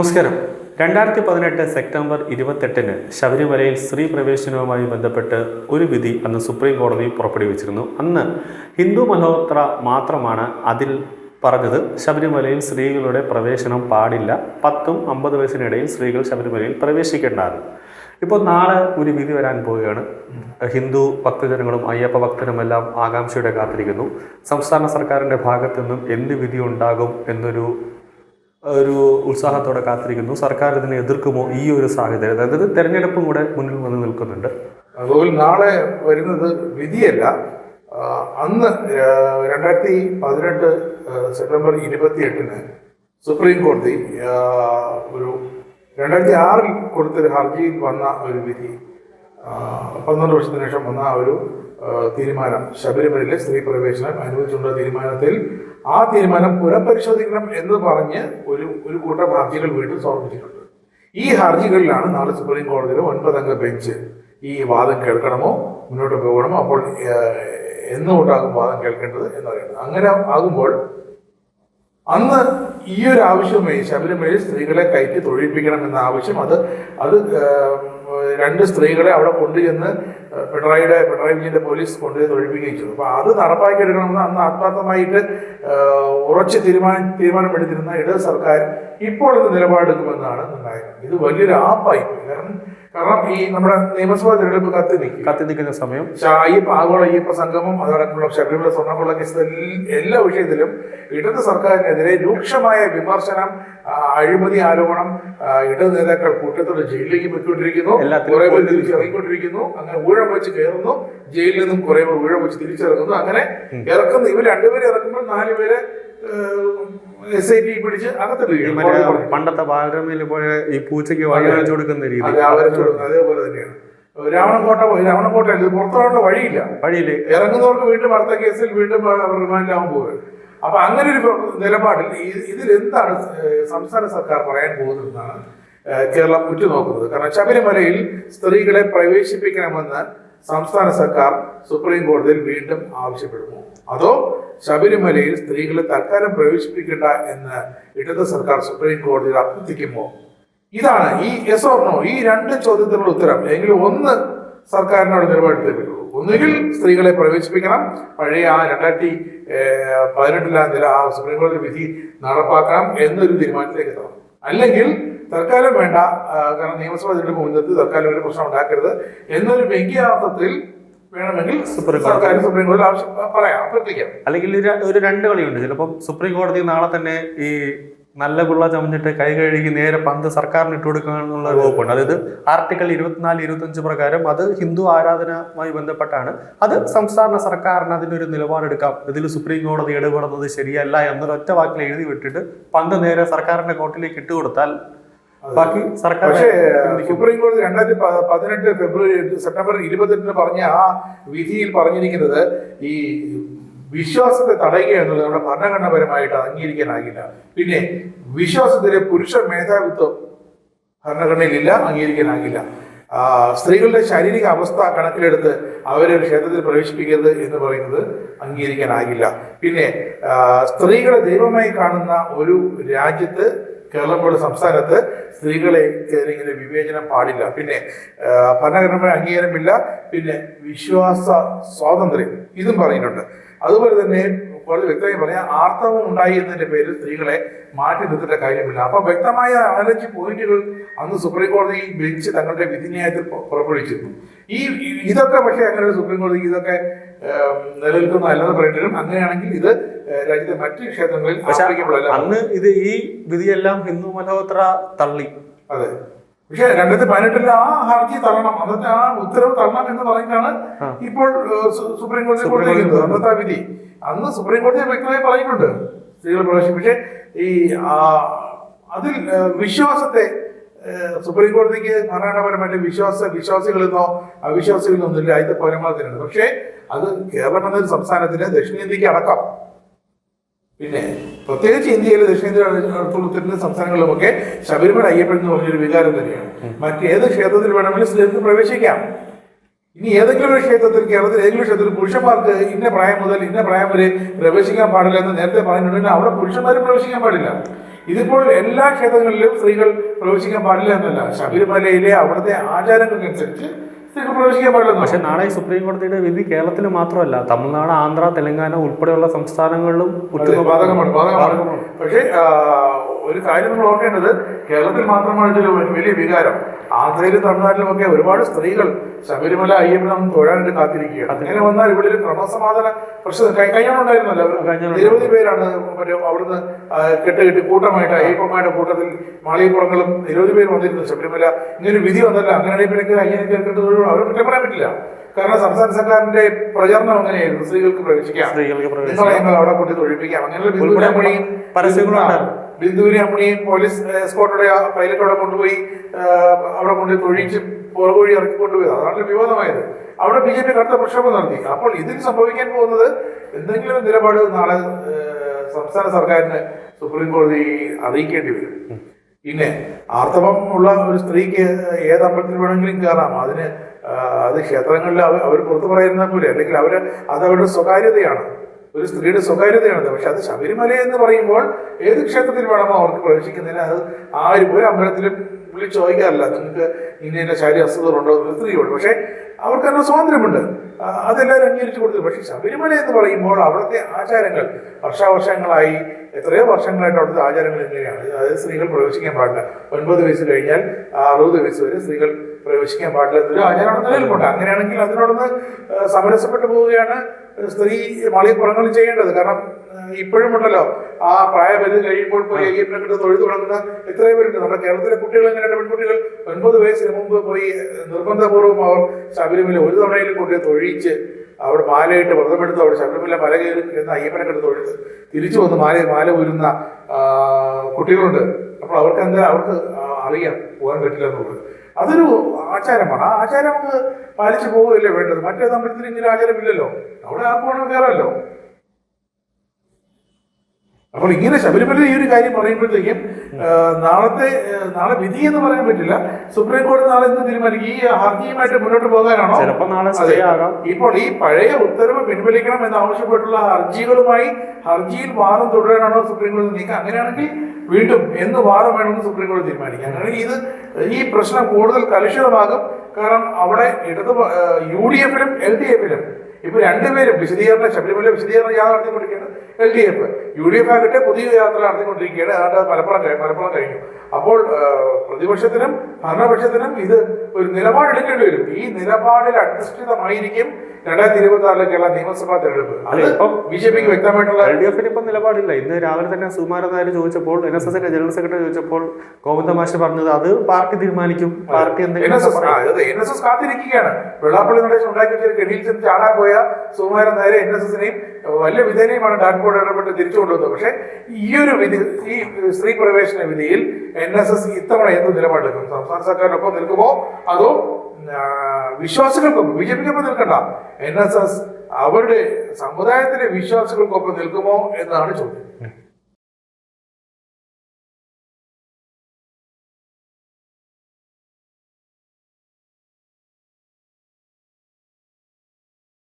നമസ്കാരം. രണ്ടായിരത്തി പതിനെട്ട് സെപ്റ്റംബർ ഇരുപത്തെട്ടിന് ശബരിമലയിൽ സ്ത്രീ പ്രവേശനവുമായി ബന്ധപ്പെട്ട് ഒരു വിധി അന്ന് സുപ്രീം കോടതി പുറപ്പെടുവിച്ചിരുന്നു. അന്ന് ഹിന്ദു മൽഹോത്ര മാത്രമാണ് അതിൽ പറഞ്ഞത്. ശബരിമലയിൽ സ്ത്രീകളുടെ പ്രവേശനം പാടില്ല. പത്തും അമ്പത് വയസ്സിനിടയിൽ സ്ത്രീകൾ ശബരിമലയിൽ പ്രവേശിക്കേണ്ടതാണ്. ഇപ്പോൾ നാളെ ഒരു വിധി വരാൻ പോവുകയാണ്. ഹിന്ദു ഭക്തജനങ്ങളും അയ്യപ്പ ഭക്തരുമെല്ലാം ആകാംക്ഷയോടെ കാത്തിരിക്കുന്നു. സംസ്ഥാന സർക്കാരിന്റെ ഭാഗത്തു നിന്നും എന്ത് വിധി ഉണ്ടാകും എന്നൊരു ഒരു ഉത്സാഹത്തോടെ കാത്തിരിക്കുന്നു. സർക്കാർ ഇതിനെ എതിർക്കുമോ ഈ ഒരു സാഹചര്യം? അതായത് തെരഞ്ഞെടുപ്പും കൂടെ മുന്നിൽ വന്ന് നിൽക്കുന്നുണ്ട്. അതുപോലെ നാളെ വരുന്നത് വിധിയല്ല. അന്ന് രണ്ടായിരത്തി പതിനെട്ട് സെപ്റ്റംബർ ഇരുപത്തി എട്ടിന് സുപ്രീം കോടതി ഒരു രണ്ടായിരത്തി ആറിൽ കൊടുത്തൊരു ഹർജിയിൽ വന്ന ഒരു വിധി പന്ത്രണ്ട് വർഷത്തിന് ശേഷം വന്ന ആ ഒരു തീരുമാനം. ശബരിമലയിലെ സ്ത്രീ പ്രവേശനം അനുവദിച്ചുള്ള തീരുമാനത്തിൽ ആ തീരുമാനം പുനഃപരിശോധിക്കണം എന്ന് പറഞ്ഞ് ഒരു ഒരു കൂട്ടം ഹർജികൾ വീണ്ടും സമർപ്പിച്ചിട്ടുണ്ട്. ഈ ഹർജികളിലാണ് നാളെ സുപ്രീം കോടതിയിലെ ഒൻപതംഗ ബെഞ്ച് ഈ വാദം കേൾക്കണമോ മുന്നോട്ട് പോകണമോ അപ്പോൾ എന്നുകൊണ്ടാകും വാദം കേൾക്കേണ്ടത് എന്നറിയുന്നത് അങ്ങനെ ആകുമ്പോൾ അന്ന് ഈ ഒരു ആവശ്യവുമായി ശബരിമലയിൽ സ്ത്രീകളെ കയറ്റി തൊഴിപ്പിക്കണം എന്ന ആവശ്യം അത് അത് രണ്ട് സ്ത്രീകളെ അവിടെ കൊണ്ടുചെന്ന് പിണറായിയുടെ പിണറായി വിജയന്റെ പോലീസ് കൊണ്ടുചെന്ന് ഒഴിപ്പിക്കുകയും ചെയ്തു. അപ്പോൾ അത് നടപ്പാക്കിയെടുക്കണമെന്ന് അന്ന് ആത്മാർത്ഥമായിട്ട് ഉറച്ച് തീരുമാനം തീരുമാനമെടുത്തിരുന്ന ഇടത് സർക്കാർ ഇപ്പോൾ ഇത് നിലപാടെടുക്കുമെന്നാണ് ഉണ്ടായത് ഇത് വലിയൊരു ആപ്പായി കാരണം കാരണം ഈ നമ്മുടെ നിയമസഭാ തെരഞ്ഞെടുപ്പ് കത്തി നിൽക്കും. കത്തി നിൽക്കുന്ന സമയം. ഈ ആഗോള അയ്യപ്പ സംഗമം അതോടൊപ്പമുള്ള ശബരിമല സ്വർണക്കൊള്ള കേസ് എല്ലാ വിഷയത്തിലും ഇടത് സർക്കാരിനെതിരെ രൂക്ഷമായ വിമർശനം അഴിമതി ആരോപണം ഇടത് നേതാക്കൾ കൂട്ടത്തോടെ ജയിലിലേക്ക് പോയിക്കൊണ്ടിരിക്കുന്നു. തിരിച്ചിറങ്ങിക്കൊണ്ടിരിക്കുന്നു അങ്ങനെ ഊഴം വെച്ച് കയറുന്നു. ജയിലിൽ നിന്നും കുറെ ഊഴം വെച്ച് തിരിച്ചിറങ്ങുന്നു. അങ്ങനെ ഇറക്കുന്നു ഇവർ രണ്ടുപേരെ ഇറക്കുമ്പോൾ നാലുപേരെ എസ് ഐ ടി പിടിച്ച് അകത്തിടുകയാണ് പണ്ടത്തെ ബാലരമയിൽ പോലെ ഈ പൂച്ചയ്ക്ക് വഴി കാണിച്ചു കൊടുക്കുന്ന രീതി. അതേപോലെ തന്നെയാണ്. രാവണക്കോട്ട പോയി. രാവണക്കോട്ട പുറത്തോട്ട വഴിയില്ല. വഴിയില്ല. ഇറങ്ങുന്നവർക്ക് വീണ്ടും അടുത്ത കേസിൽ വീണ്ടും റിമാൻഡിലാവാൻ പോവുകയാണ്. അപ്പൊ അങ്ങനെ ഒരു നിലപാടിൽ ഇതിൽ എന്താണ് സംസ്ഥാന സർക്കാർ പറയാൻ പോകുന്നതെന്നാണ് കേരളം ഉറ്റുനോക്കുന്നത്. കാരണം ശബരിമലയിൽ സ്ത്രീകളെ പ്രവേശിപ്പിക്കണമെന്ന് സംസ്ഥാന സർക്കാർ സുപ്രീം കോടതിയിൽ വീണ്ടും ആവശ്യപ്പെടുമോ? അതോ ശബരിമലയിൽ സ്ത്രീകളെ തൽക്കാലം പ്രവേശിപ്പിക്കേണ്ട എന്ന് ഇടത് സർക്കാർ സുപ്രീം കോടതിയിൽ അഭ്യർത്ഥിക്കുമോ? ഇതാണ് ഈ എസ് ഓർണോ ഈ രണ്ട് ചോദ്യത്തിനുള്ള ഉത്തരം. എങ്കിലും ഒന്ന് സർക്കാരിനോട് നിലപാടെടുത്തേ പറ്റുള്ളൂ. ഒന്നുകിൽ സ്ത്രീകളെ പ്രവേശിപ്പിക്കണം. പഴയ ആ രണ്ടായിരത്തി പതിനെട്ടിലാം നില ആ സുപ്രീം കോടതി വിധി നടപ്പാക്കണം എന്നൊരു തീരുമാനത്തിലേക്ക് എത്തണം. അല്ലെങ്കിൽ തൽക്കാലം വേണ്ട കാരണം നിയമസഭാ തിരഞ്ഞെടുപ്പ് മുൻനിർത്തി തൽക്കാലം ഒരു പ്രശ്നം ഉണ്ടാക്കരുത് എന്നൊരു വ്യംഗ്യാർത്ഥത്തിൽ വേണമെങ്കിൽ സുപ്രീം കോടതി. സുപ്രീം കോടതി ആവശ്യം പറയാം അഭ്യർത്ഥിക്കാം അല്ലെങ്കിൽ ഒരു ഒരു രണ്ട് കളിയുണ്ട് ചിലപ്പം സുപ്രീം കോടതി നാളെ തന്നെ ഈ നല്ല പിള്ള ചമഞ്ഞിട്ട് കൈ കഴുകി നേരെ പന്ത് സർക്കാരിന് ഇട്ട് കൊടുക്കുക എന്നുള്ള വകുപ്പുണ്ട്. അതായത് ആർട്ടിക്കിൾ ഇരുപത്തിനാല് ഇരുപത്തഞ്ച് പ്രകാരം അത് ഹിന്ദു ആരാധനയുമായി ബന്ധപ്പെട്ടാണ്. അത് സംസ്ഥാന സർക്കാരിന് അതിനൊരു നിലപാടെടുക്കാം. ഇതിൽ സുപ്രീം കോടതി ഇടപെടുന്നത് ശരിയല്ല എന്നൊരു ഒറ്റ വാക്കിൽ എഴുതി വിട്ടിട്ട് പന്ത് നേരെ സർക്കാരിന്റെ കോർട്ടിലേക്ക് ഇട്ട് കൊടുത്താൽ ബാക്കി സർക്കാർ സുപ്രീം കോടതി രണ്ടായിരത്തി പതിനെട്ട് ഫെബ്രുവരി സെപ്റ്റംബർ ഇരുപത്തെട്ടിന് പറഞ്ഞ ആ വിധിയിൽ പറഞ്ഞിരിക്കുന്നത് ഈ വിശ്വാസത്തെ തടയുക എന്നുള്ളത് നമ്മുടെ ഭരണഘടനാപരമായിട്ട് അംഗീകരിക്കാനാകില്ല. പിന്നെ വിശ്വാസത്തിലെ പുരുഷ മേധാവിത്വം ഭരണഘടനയിലില്ല അംഗീകരിക്കാനാകില്ല. സ്ത്രീകളുടെ ശാരീരിക അവസ്ഥ കണക്കിലെടുത്ത് അവരെ ക്ഷേത്രത്തിൽ പ്രവേശിപ്പിക്കരുത് എന്ന് പറയുന്നത് അംഗീകരിക്കാനാകില്ല. പിന്നെ സ്ത്രീകളെ ദൈവമായി കാണുന്ന ഒരു രാജ്യത്ത് കേരളം പോലെ സംസ്ഥാനത്ത് സ്ത്രീകളെ ഇങ്ങനെ വിവേചനം പാടില്ല. പിന്നെ ആ, ഭരണഘടനപരമായ അംഗീകാരമില്ല. പിന്നെ വിശ്വാസ സ്വാതന്ത്ര്യം ഇതും പറയുന്നുണ്ട് അതുപോലെ തന്നെ വളരെ വ്യക്തമായി പറയാം ആർത്തവം ഉണ്ടായി എന്നതിന്റെ പേരിൽ സ്ത്രീകളെ മാറ്റി നിർത്തേണ്ട കാര്യമില്ല. അപ്പൊ വ്യക്തമായ നാലഞ്ച് പോയിന്റുകൾ അന്ന് സുപ്രീം കോടതി ബെഞ്ച് തങ്ങളുടെ വിധിന്യായത്തിൽ പുറപ്പെടുവിച്ചിരുന്നു. ഈ ഇതൊക്കെ പക്ഷേ അങ്ങനെ സുപ്രീം കോടതി ഇതൊക്കെ നിലനിൽക്കുന്ന അല്ലെന്ന് പറയേണ്ടതും അങ്ങനെയാണെങ്കിൽ ഇത് രാജ്യത്തെ മറ്റു ക്ഷേത്രങ്ങളിൽ അന്ന് ഇത് ഈ വിധിയെല്ലാം ഹിന്ദു മലഹോത്ര തള്ളി. അതെ. പക്ഷെ രണ്ടായിരത്തി പതിനെട്ടിലെ ആ ഹർജി തള്ളണം അന്നത്തെ ആ ഉത്തരവ് തള്ളണം എന്ന് പറഞ്ഞിട്ടാണ് ഇപ്പോൾ സുപ്രീം കോടതി കൊടുത്തിരിക്കുന്നത് അന്നത്തെ ആ വിധി. അന്ന് സുപ്രീം കോടതി വ്യക്തമായി പറയുന്നുണ്ട് സ്ത്രീകൾ പ്രവേശിക്കും. പക്ഷെ ഈ ആ, അതിൽ വിശ്വാസത്തെ സുപ്രീം കോടതിക്ക് ഭരണഘടനാപരമായിട്ട് വിശ്വാസ വിശ്വാസികളെന്നോ അവിശ്വാസികളെന്നോ ഒന്നുമില്ല. അതിന്റെ പരമാവധി പക്ഷേ അത് കേരളം എന്നൊരു സംസ്ഥാനത്തിന് ദക്ഷിണേന്ത്യക്ക് അടക്കം. പിന്നെ പ്രത്യേകിച്ച് ഇന്ത്യയിലെ ദക്ഷിണേന്ത്യ അടുത്തുള്ള ഉത്തരേന്ത്യൻ സംസ്ഥാനങ്ങളിലുമൊക്കെ ശബരിമല അയ്യപ്പൻ എന്ന് പറഞ്ഞൊരു വികാരം തന്നെയാണ്. മറ്റേത് ക്ഷേത്രത്തിൽ വേണമെങ്കിലും സ്ത്രീകൾക്ക് പ്രവേശിക്കാം. ഇനി ഏതെങ്കിലും ഒരു ക്ഷേത്രത്തിൽ കേരളത്തിൽ ഏതെങ്കിലും ക്ഷേത്രത്തിൽ പുരുഷന്മാർക്ക് ഇന്ന പ്രായം മുതൽ ഇന്ന പ്രായം വരെ പ്രവേശിക്കാൻ പാടില്ല എന്ന് നേരത്തെ പറഞ്ഞിട്ടുണ്ടെങ്കിൽ അവിടെ പുരുഷന്മാരും പ്രവേശിക്കാൻ പാടില്ല. ഇതിപ്പോൾ എല്ലാ ക്ഷേത്രങ്ങളിലും സ്ത്രീകൾ പ്രവേശിക്കാൻ പാടില്ല എന്നല്ല. ശബരിമലയിലെ അവിടുത്തെ ആചാരങ്ങൾക്കനുസരിച്ച് പ്രവേശിക്കാൻ പാടില്ല പക്ഷെ നാളെ സുപ്രീം കോടതിയുടെ വിധി കേരളത്തിൽ മാത്രമല്ല. തമിഴ്നാട് ആന്ധ്ര തെലങ്കാന ഉൾപ്പെടെയുള്ള സംസ്ഥാനങ്ങളിലും ഉറ്റുനോക്കും. ബാധകമാണ് ബാധകമാണ്. പക്ഷേ ഒരു കാര്യം നമ്മൾ ഓർക്കേണ്ടത് കേരളത്തിൽ മാത്രമാണ് ഇതിൽ വലിയ വികാരം. ആന്ധ്രയിലും തമിഴ്നാട്ടിലും ഒക്കെ ഒരുപാട് സ്ത്രീകൾ ശബരിമല അയ്യപ്പനും തൊഴാനായിട്ട് കാത്തിരിക്കുകയാണ്. അങ്ങനെ വന്നാൽ ഇവിടെ ഒരു ക്രമസമാധാന പ്രശ്നം. കഴിഞ്ഞോണ്ടായിരുന്നല്ലോ കഴിഞ്ഞോണ്ട് നിരവധി പേരാണ് മറ്റേ അവിടുന്ന് ആ, കെട്ട് കെട്ടി കൂട്ടമായിട്ട് അയ്യപ്പന്മാരുടെ കൂട്ടത്തിൽ മാളികപ്പുറങ്ങളും നിരവധി പേര് വന്നിരുന്നു ശബരിമല. ഇങ്ങനൊരു വിധി വന്നല്ല. അങ്ങനെയാണെങ്കിൽ പിന്നെ അയ്യനെ കേൾക്കേണ്ടത് അവർ കുറ്റം പറയാൻ പറ്റില്ല. കാരണം സംസ്ഥാന സർക്കാരിന്റെ പ്രചരണം അങ്ങനെയായിരുന്നു. സ്ത്രീകൾക്ക് പ്രവേശിക്കാം. സ്ത്രീകൾക്ക് പ്രവേശിക്കാം. അവിടെ കൊണ്ട് തൊഴിപ്പിക്കാം. അങ്ങനെ പരസ്യങ്ങളും പരസ്യങ്ങളുണ്ടായിരുന്നു. ബിന്ദുവിനെ അമ്മണിയും പോലീസ് എസ്കോട്ടോടെ പൈലറ്റോടെ കൊണ്ടുപോയി അവിടെ കൊണ്ട് തൊഴിച്ച് പുറകുവഴി ഇറക്കി കൊണ്ടുപോയത്. അതാണ് വിവാദമായത്. അവിടെ ബി ജെ പി കടുത്ത പ്രക്ഷോഭം നടത്തി. അപ്പോൾ ഇതിന് സംഭവിക്കാൻ പോകുന്നത് എന്തെങ്കിലും നിലപാട് നാളെ സംസ്ഥാന സർക്കാരിന് സുപ്രീം കോടതി അറിയിക്കേണ്ടി വരും. പിന്നെ ആർത്തവം ഉള്ള ഒരു സ്ത്രീക്ക് ഏത് അമ്പലത്തിൽ വേണമെങ്കിലും കയറാം. അതിന് അത് ക്ഷേത്രങ്ങളിൽ അവർ പുറത്തു പറയുന്ന പോലെ അല്ലെങ്കിൽ അവർ അത് അവരുടെ സ്വകാര്യതയാണ്. ഒരു സ്ത്രീയുടെ സ്വകാര്യതയാണ് പക്ഷെ അത് ശബരിമല എന്ന് പറയുമ്പോൾ ഏത് ക്ഷേത്രത്തിൽ വേണമോ അവർക്ക് പ്രവേശിക്കുന്നതിന് അത് ആരും ഒരു അമ്പലത്തിലും വിളിച്ച് ചോദിക്കാറില്ല. നിങ്ങൾക്ക് ഇന്ന ഇന്ന ശാരീരിക അസുഖങ്ങളുണ്ടോ എന്ന് സ്ത്രീയോട് പക്ഷേ അവർക്ക് തന്നെ സ്വാതന്ത്ര്യമുണ്ട്. അതെല്ലാവരും അംഗീകരിച്ചു കൊടുത്തു പക്ഷേ ശബരിമല എന്ന് പറയുമ്പോൾ അവിടുത്തെ ആചാരങ്ങൾ വർഷാവർഷങ്ങളായി എത്രയോ വർഷങ്ങളായിട്ട് അവിടുത്തെ ആചാരങ്ങൾ എങ്ങനെയാണ് അതായത് സ്ത്രീകൾ പ്രവേശിക്കാൻ പാടില്ല. ഒൻപത് വയസ്സ് കഴിഞ്ഞാൽ അറുപത് വയസ്സ് വരെ സ്ത്രീകൾ പ്രവേശിക്കാൻ പാടില്ല എന്നൊരു ആചാരം നിലനിൽപ്പുണ്ട്. അങ്ങനെയാണെങ്കിൽ അതിനോടൊന്ന് സമരസപ്പെട്ടു പോവുകയാണ് സ്ത്രീ മളിപ്പുറങ്ങളിൽ ചെയ്യേണ്ടത്. കാരണം ഇപ്പോഴും ഉണ്ടല്ലോ ആ പ്രായപരിധി കഴിയുമ്പോൾ പോയി അയ്യപ്പനെ തൊഴുതു തൊഴിൽ തുടങ്ങുന്ന എത്രയോ പേരുണ്ട്. നമ്മുടെ കേരളത്തിലെ കുട്ടികൾ എങ്ങനെയാണ് പെൺകുട്ടികൾ ഒൻപത് വയസ്സിന് മുമ്പ് പോയി നിർബന്ധപൂർവം അവർ ശബരിമല ഒരു തവണയിലും കൊണ്ട് തൊഴിച്ച് അവിടെ മാലയിട്ട് വ്രതമെടുത്ത് അവിടെ ശബരിമല മല കയറി എന്ന അയ്യപ്പനെ കണ്ട് തൊഴുത് തിരിച്ചു വന്ന് മാല മാല ഊരുന്ന കുട്ടികളുണ്ട്. അപ്പോൾ അവർക്ക് എന്താ അവർക്ക് അറിയാം പോകാൻ പറ്റില്ല എന്നുള്ളത്. അതൊരു ആചാരമാണ്. ആ ആചാരം നമുക്ക് പാലിച്ചു പോവുകയല്ലേ വേണ്ടത്? മറ്റേ അമ്പലത്തിൽ ഇങ്ങനെ ആചാരമില്ലല്ലോ. അവിടെ ആർക്കും വേണമെങ്കിൽ കയറാമല്ലോ. അപ്പോൾ ഇങ്ങനെ ശബരിമല ഈ ഒരു കാര്യം പറയുമ്പോഴത്തേക്കും നാളത്തെ നാളെ വിധി എന്ന് പറയാൻ പറ്റില്ല. സുപ്രീം കോടതി നാളെ എന്ത് തീരുമാനിക്കും? ഈ ഹർജിയുമായിട്ട് മുന്നോട്ട് പോകാനാണോ? ചിലപ്പോൾ നാളെ. ഇപ്പോൾ ഈ പഴയ ഉത്തരവ് പിൻവലിക്കണം എന്ന് ആവശ്യപ്പെട്ടുള്ള ഹർജികളുമായി ഹർജിയിൽ വാദം തുടരാനാണോ സുപ്രീം കോടതി നീക്കം? അങ്ങനെയാണെങ്കിൽ വീണ്ടും എന്ന് വാദം വേണമെന്ന് സുപ്രീം കോടതി തീരുമാനിക്കാം. അങ്ങനെ ഇത് ഈ പ്രശ്നം കൂടുതൽ കലുഷിതമാകും. കാരണം അവിടെ ഇടത് യു ഡി എഫിലും എൽ ഡി എഫിലും ഇപ്പൊ രണ്ടുപേരും വിശദീകരണ ശബരിമല വിശദീകരണ യാത്ര നടത്തിക്കൊണ്ടിരിക്കുകയാണ് L D F U D F ആകട്ടെ പുതിയ യാത്ര നടത്തിക്കൊണ്ടിരിക്കുകയാണ് പലപ്പോഴും മലപ്പുറം മലപ്പുറം കഴിഞ്ഞു. അപ്പോൾ പ്രതിപക്ഷത്തിനും ഭരണപക്ഷത്തിനും ഇത് ഒരു നിലപാടെടുക്കേണ്ടി വരും. ഈ നിലപാടിൽ അധിഷ്ഠിതമായിരിക്കും രണ്ടായിരത്തി ഇരുപത്തി ആറിലെ കേരള നിയമസഭാ തെരഞ്ഞെടുപ്പ്. അത് ഇപ്പം ബി ജെ പിക്ക് വ്യക്തമായിട്ടുള്ള എൽ ഡി എഫിന് ഇപ്പം നിലപാടില്ല. ഇന്ന് രാവിലെ തന്നെ സുമാരൻ നായർ ചോദിച്ചപ്പോൾ N S S general secretary ചോദിച്ചപ്പോൾ ഗോവിന്ദ മാഷ് പറഞ്ഞത് അത് പാർട്ടി തീരുമാനിക്കും. പാർട്ടി എന്തെങ്കിലും S S N S S കാത്തിരിക്കുകയാണ്. വെള്ളാപ്പള്ളി നടേശൻ ഉണ്ടാക്കി വെച്ച ഒരു കെണിയിൽ ചെന്ന് ചാടാൻ പോയ സുകുമാരൻ നേരെ എൻ എസ് എസിനെയും വലിയ വിധേനയുമാണ് ഡാൻബോർഡ് ഇടപെട്ട് തിരിച്ചു കൊണ്ടുവന്നത് പക്ഷേ ഈ ഒരു വിധി ഈ സ്ത്രീ പ്രവേശന വിധിയിൽ എൻ എസ് എസ് ഇത്തവണ എന്ത് നിലപാടെടുക്കും? സംസ്ഥാന സർക്കാരിനൊപ്പം നിൽക്കുമോ? അതോ വിശ്വാസികൾക്കൊപ്പം? ബി ജെ പിക്കൊപ്പം നിൽക്കണ്ട. എൻ എസ് എസ് അവരുടെ സമുദായത്തിലെ വിശ്വാസികൾക്കൊപ്പം നിൽക്കുമോ എന്നാണ് ചോദ്യം.